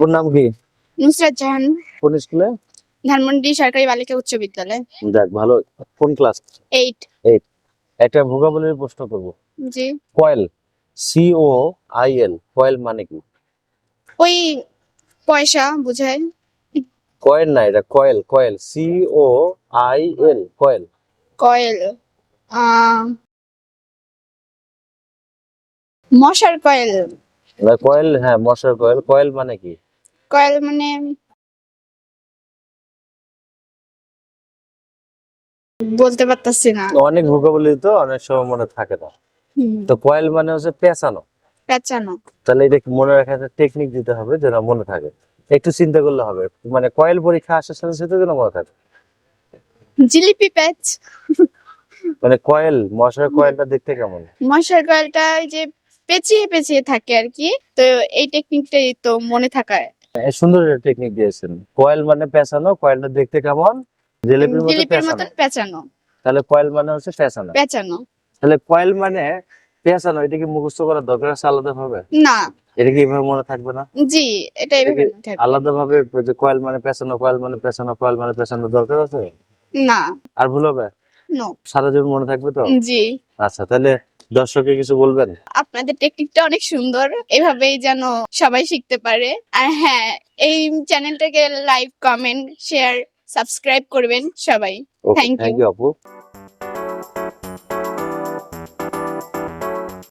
ওর নাম কি? নুসরাত জাহান। কোন স্কুলে? ধানমন্ডি সরকারি বালিকা উচ্চ বিদ্যালয়। দেখ ভালো। কোন ক্লাস? এইট একটা ভোকাবুলারি প্রশ্ন করব। জি। Coil. C O I L coil মানে কি? ওই পয়সা বুঝায় কয়েল না এটা coil coil. C O I L coil. Coil. মশার কয়েল। কয়েল হ্যাঁ মশার কয়েল। কয়েল মানে কি? কয়েল মানে বলতে পারতাছি না। অনেক ভোকাবুলারি তো অনেক সময় মনে থাকে না। তো কয়েল মানে হচ্ছে পেঁচানো। পেঁচানো। তাহলে এটা কি মনে রাখার একটা টেকনিক দিতে হবে যেন মনে থাকে। একটু চিন্তা করলে হবে। মানে কয়েল পরীক্ষা আসার সাথে সাথে যেন মনে থাকে। জিলিপি প্যাচ। মানে কয়েল মশার কয়েলটা দেখতে কেমন? মশার কয়েলটা যে পেঁচিয়ে পেঁচিয়ে থাকে আর কি। তো এই টেকনিকটাই তো মনে থাকায়। সুন্দর টেকনিক দিয়েছেন। কয়েল মানে পেঁচানো কয়েলটা দেখতে কেমন? জিলিপির মতো পেঁচানো। তাহলে কয়েল মানে হচ্ছে পেঁচানো। পেঁচানো। তাহলে কয়েল মানে পেঁচানো এটা কি মুখস্থ করার দরকার আছে আলাদা ভাবে না। এটা কি এভাবে মনে থাকবে না? জি এটা এভাবে আলাদা ভাবে যে কয়েল মানে পেঁচানো কয়েল মানে পেঁচানো কয়েল মানে পেঁচানো দরকার আছে? না। আর ভুল হবে? নো সারা জীবন মনে থাকবে তো? জি। আচ্ছা তাহলে দর্শকে কিছু বলবেন? আপনাদের টেকনিকটা অনেক সুন্দর এভাবেই যেন সবাই শিখতে পারে। আর হ্যাঁ এই চ্যানেলটাকে লাইক কমেন্ট শেয়ার সাবস্ক্রাইব করবেন সবাই। থ্যাংক ইউ আপু।